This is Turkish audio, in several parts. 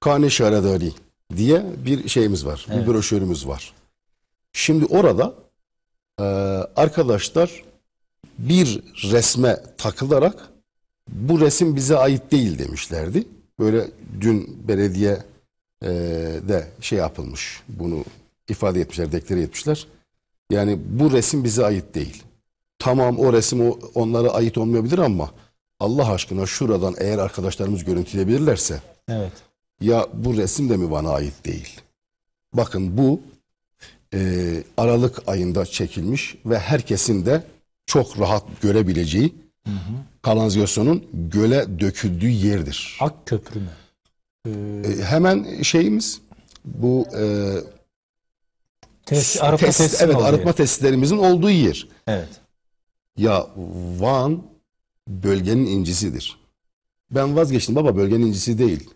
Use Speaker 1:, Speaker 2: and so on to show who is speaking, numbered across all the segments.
Speaker 1: Kane Şaradari diye bir şeyimiz var.
Speaker 2: Evet.
Speaker 1: Bir broşürümüz var. Şimdi orada e, arkadaşlar bir resme takılarak bu resim bize ait değil demişlerdi. Böyle dün belediye e, de şey yapılmış. Bunu ifade etmişler, deklare etmişler. Yani bu resim bize ait değil. Tamam o resim onlara ait olmayabilir ama Allah aşkına şuradan eğer arkadaşlarımız görüntüleyebilirlerse
Speaker 2: Evet.
Speaker 1: Ya bu resim de mi bana ait değil? Bakın bu e, Aralık ayında çekilmiş ve herkesin de çok rahat görebileceği kanalizasyonun göle döküldüğü yerdir.
Speaker 2: Ak köprü mü? Ee,
Speaker 1: E, hemen şeyimiz bu e,
Speaker 2: tesis, arıtma
Speaker 1: test-
Speaker 2: tesisinin
Speaker 1: evet arıtma
Speaker 2: yer.
Speaker 1: tesislerimizin olduğu yer.
Speaker 2: Evet.
Speaker 1: Ya Van bölgenin incisidir. Ben vazgeçtim baba bölgenin incisi değil.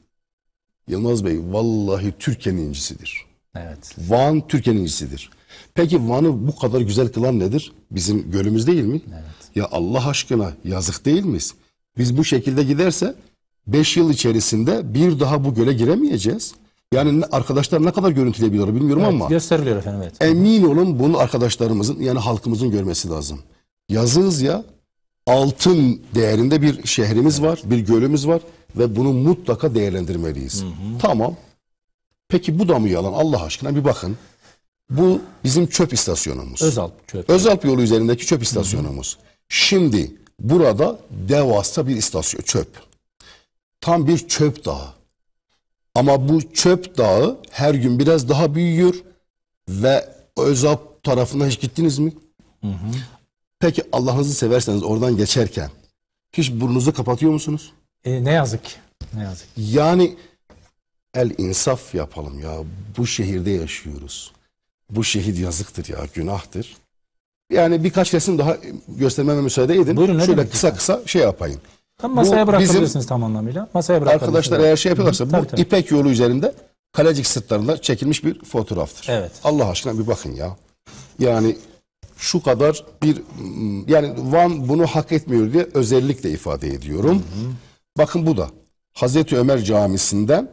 Speaker 1: Yılmaz Bey vallahi Türkiye'nin incisidir.
Speaker 2: Evet.
Speaker 1: Van Türkiye'nin incisidir. Peki Van'ı bu kadar güzel kılan nedir? Bizim gölümüz değil mi?
Speaker 2: Evet.
Speaker 1: Ya Allah aşkına yazık değil miyiz? Biz bu şekilde giderse 5 yıl içerisinde bir daha bu göle giremeyeceğiz. Yani arkadaşlar ne kadar görüntüleyebiliyor bilmiyorum
Speaker 2: Evet,
Speaker 1: ama
Speaker 2: gösteriliyor efendim evet.
Speaker 1: emin olun bunu arkadaşlarımızın yani halkımızın görmesi lazım. Yazığız ya altın değerinde bir şehrimiz var, bir gölümüz var ve bunu mutlaka değerlendirmeliyiz. Tamam. Peki bu da mı yalan? Allah aşkına bir bakın. Bu bizim çöp istasyonumuz.
Speaker 2: Özalp köprü.
Speaker 1: Özalp yolu üzerindeki çöp istasyonumuz. Şimdi burada devasa bir istasyon çöp. Tam bir çöp dağı. Ama bu çöp dağı her gün biraz daha büyüyor ve Özalp tarafına hiç gittiniz mi? Peki Allah'ınızı severseniz oradan geçerken hiç burnunuzu kapatıyor musunuz?
Speaker 2: E, ne yazık ki. Ne yazık.
Speaker 1: Yani el insaf yapalım ya. Bu şehirde yaşıyoruz. Bu şehir yazıktır ya, günahtır. Yani birkaç resim daha göstermeme müsaade edin.
Speaker 2: Buyurun, ne
Speaker 1: Şöyle
Speaker 2: demek
Speaker 1: kısa kısa şey yapayım.
Speaker 2: Tam masaya
Speaker 1: Bu
Speaker 2: bırakabilirsiniz
Speaker 1: bizim-
Speaker 2: tam anlamıyla. Masaya bırakabilirsiniz.
Speaker 1: Arkadaşlar eğer şey yapıyorlarsa bu
Speaker 2: Tabii.
Speaker 1: İpek yolu üzerinde Kalecik sırtlarında çekilmiş bir fotoğraftır.
Speaker 2: Evet.
Speaker 1: Allah aşkına bir bakın ya. Yani şu kadar bir yani Van bunu hak etmiyor diye özellikle ifade ediyorum. Bakın bu da Hazreti Ömer Camisi'nden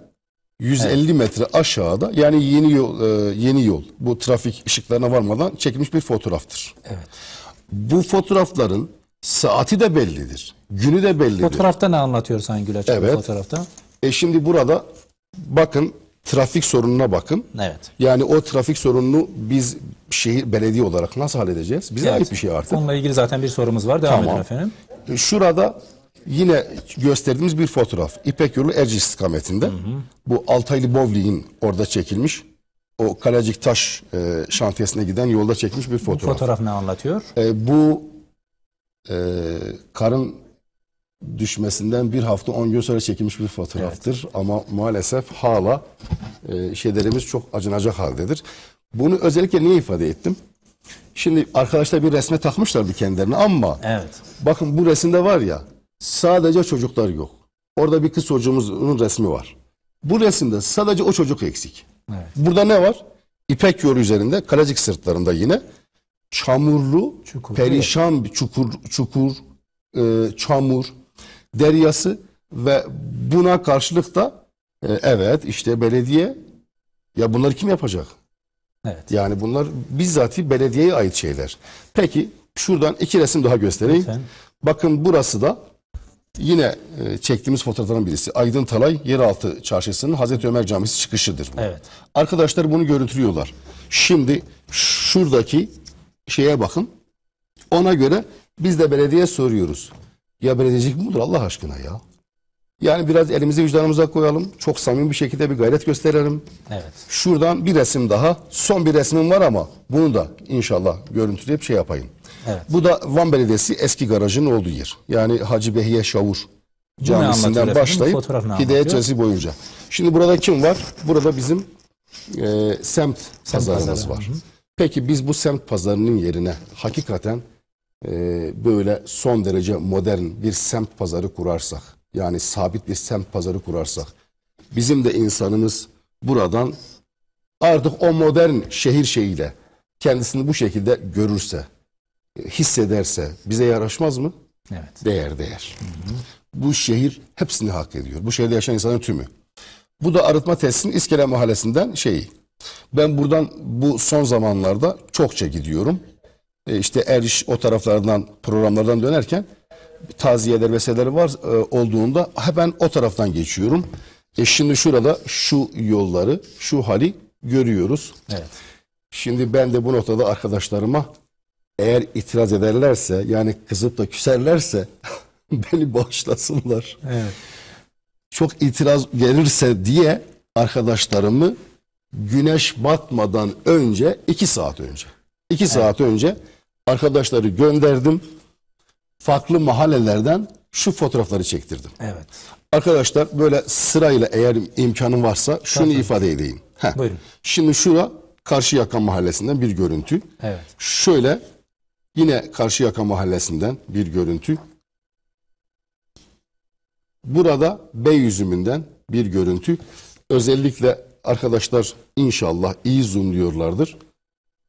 Speaker 1: 150 metre aşağıda yani yeni yol e, yeni yol bu trafik ışıklarına varmadan çekilmiş bir fotoğraftır.
Speaker 2: Evet.
Speaker 1: Bu fotoğrafların saati de bellidir. Günü de bellidir.
Speaker 2: Fotoğrafta ne anlatıyor Sayın Güleç? bu
Speaker 1: Evet.
Speaker 2: Fotoğrafta.
Speaker 1: E şimdi burada bakın trafik sorununa bakın.
Speaker 2: Evet.
Speaker 1: Yani o trafik sorununu biz şehir belediye olarak nasıl halledeceğiz? Bize
Speaker 2: Evet.
Speaker 1: ait bir şey artık.
Speaker 2: Onunla ilgili zaten bir sorumuz var. Devam
Speaker 1: Tamam.
Speaker 2: edin efendim.
Speaker 1: E, Şurada yine gösterdiğimiz bir fotoğraf. İpek yolu Erciş istikametinde. Bu Altaylı Bowling'in orada çekilmiş. O Kalecik Taş e, şantiyesine giden yolda çekilmiş bir fotoğraf.
Speaker 2: Fotoğraf ne anlatıyor?
Speaker 1: E, bu e, karın düşmesinden bir hafta on gün sonra çekilmiş bir fotoğraftır. Ama maalesef hala e, şeylerimiz çok acınacak haldedir. Bunu özellikle niye ifade ettim? Şimdi arkadaşlar bir resme takmışlardı kendilerini ama
Speaker 2: Evet.
Speaker 1: bakın bu resimde var ya sadece çocuklar yok. Orada bir kız çocuğumuzun resmi var. Bu resimde sadece o çocuk eksik.
Speaker 2: Evet.
Speaker 1: Burada ne var? İpek yolu üzerinde Kalecik sırtlarında yine çamurlu,
Speaker 2: Çukur,
Speaker 1: perişan bir çukur, çukur, e, çamur deryası ve buna karşılık da e, evet işte belediye ya bunları kim yapacak?
Speaker 2: Evet.
Speaker 1: Yani bunlar bizzati belediyeye ait şeyler. Peki şuradan iki resim daha göstereyim.
Speaker 2: Lütfen.
Speaker 1: Bakın burası da yine e, çektiğimiz fotoğrafların birisi. Aydın Talay Yeraltı Çarşısı'nın Hazreti Ömer Camisi çıkışıdır bu.
Speaker 2: Evet.
Speaker 1: Arkadaşlar bunu görüntülüyorlar. Şimdi şuradaki şeye bakın. Ona göre biz de belediye soruyoruz. Ya belediyecilik bu mudur Allah aşkına ya? Yani biraz elimizi vicdanımıza koyalım. Çok samimi bir şekilde bir gayret gösterelim.
Speaker 2: Evet.
Speaker 1: Şuradan bir resim daha. Son bir resmim var ama bunu da inşallah görüntüleyip şey yapayım.
Speaker 2: Evet.
Speaker 1: Bu da Van Belediyesi eski garajın olduğu yer. Yani Hacı Behiye Şavur camisinden başlayıp Hidayet? Caddesi boyunca. Şimdi burada kim var? Burada bizim e, semt pazarımız
Speaker 2: pazarı,
Speaker 1: var. Peki biz bu semt pazarının yerine hakikaten e, böyle son derece modern bir semt pazarı kurarsak, yani sabit bir semt pazarı kurarsak, bizim de insanımız buradan artık o modern şehir şeyiyle kendisini bu şekilde görürse, hissederse bize yaraşmaz mı?
Speaker 2: Evet.
Speaker 1: Değer değer. Bu şehir hepsini hak ediyor. Bu şehirde yaşayan insanın tümü. Bu da arıtma tesisinin İskele Mahallesi'nden şeyi. Ben buradan bu son zamanlarda çokça gidiyorum. E işte Eriş o taraflardan programlardan dönerken taziyeler vesaireler var e, olduğunda hemen o taraftan geçiyorum. E şimdi şurada şu yolları, şu hali görüyoruz.
Speaker 2: Evet.
Speaker 1: Şimdi ben de bu noktada arkadaşlarıma eğer itiraz ederlerse yani kızıp da küserlerse beni bağışlasınlar.
Speaker 2: Evet.
Speaker 1: Çok itiraz gelirse diye arkadaşlarımı güneş batmadan önce iki saat önce iki saat önce arkadaşları gönderdim. Farklı mahallelerden şu fotoğrafları çektirdim.
Speaker 2: Evet.
Speaker 1: Arkadaşlar böyle sırayla eğer imkanım varsa şunu ifade edeyim. Heh.
Speaker 2: Buyurun.
Speaker 1: Şimdi şura Karşıyaka Mahallesi'nden bir görüntü.
Speaker 2: Evet.
Speaker 1: Şöyle yine Karşıyaka Mahallesi'nden bir görüntü. Burada Beyüzümünden bir görüntü. Özellikle arkadaşlar inşallah iyi zoomluyorlardır.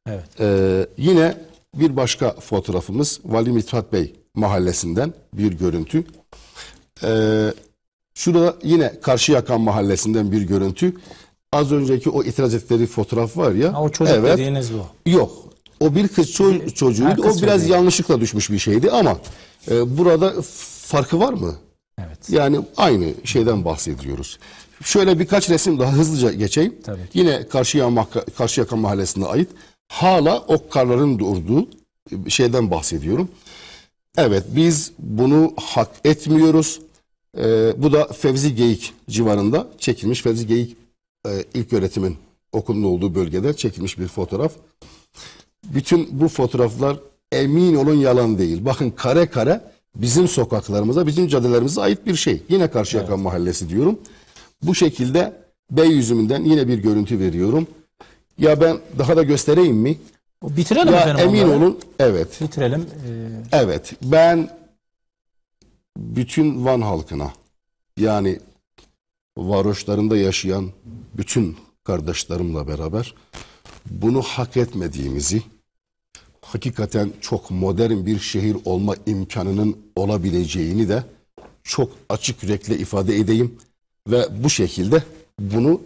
Speaker 2: Evet.
Speaker 1: Ee, yine bir başka fotoğrafımız Vali Mithat Bey mahallesinden bir görüntü. Ee, şurada yine Karşıyaka mahallesinden bir görüntü. Az önceki o itiraz ettikleri fotoğraf var ya.
Speaker 2: Ha, o çocuk
Speaker 1: evet.
Speaker 2: dediğiniz bu.
Speaker 1: Yok. O bir kız ço- çocuğuydu.
Speaker 2: Kız
Speaker 1: o biraz
Speaker 2: çocuğu.
Speaker 1: yanlışlıkla düşmüş bir şeydi ama e, burada farkı var mı?
Speaker 2: Evet.
Speaker 1: Yani aynı şeyden bahsediyoruz. Şöyle birkaç resim daha hızlıca geçeyim.
Speaker 2: Tabii ki.
Speaker 1: Yine Karşıyaka, Karşıyaka Mahallesi'ne ait. Hala ok karların durduğu şeyden bahsediyorum. Evet biz bunu hak etmiyoruz. Ee, bu da Fevzi Geyik civarında çekilmiş. Fevzi Geyik e, ilk öğretimin okulun olduğu bölgede çekilmiş bir fotoğraf. Bütün bu fotoğraflar emin olun yalan değil. Bakın kare kare bizim sokaklarımıza, bizim caddelerimize ait bir şey. Yine Karşıyaka Mahallesi diyorum. Bu şekilde Beyüzümünden yine bir görüntü veriyorum. Ya ben daha da göstereyim mi?
Speaker 2: Bitirelim
Speaker 1: Ya
Speaker 2: efendim.
Speaker 1: emin
Speaker 2: onları.
Speaker 1: olun evet.
Speaker 2: Bitirelim. Ee,
Speaker 1: Evet ben bütün Van halkına yani varoşlarında yaşayan bütün kardeşlerimle beraber bunu hak etmediğimizi hakikaten çok modern bir şehir olma imkanının olabileceğini de çok açık yürekle ifade edeyim. Ve bu şekilde bunu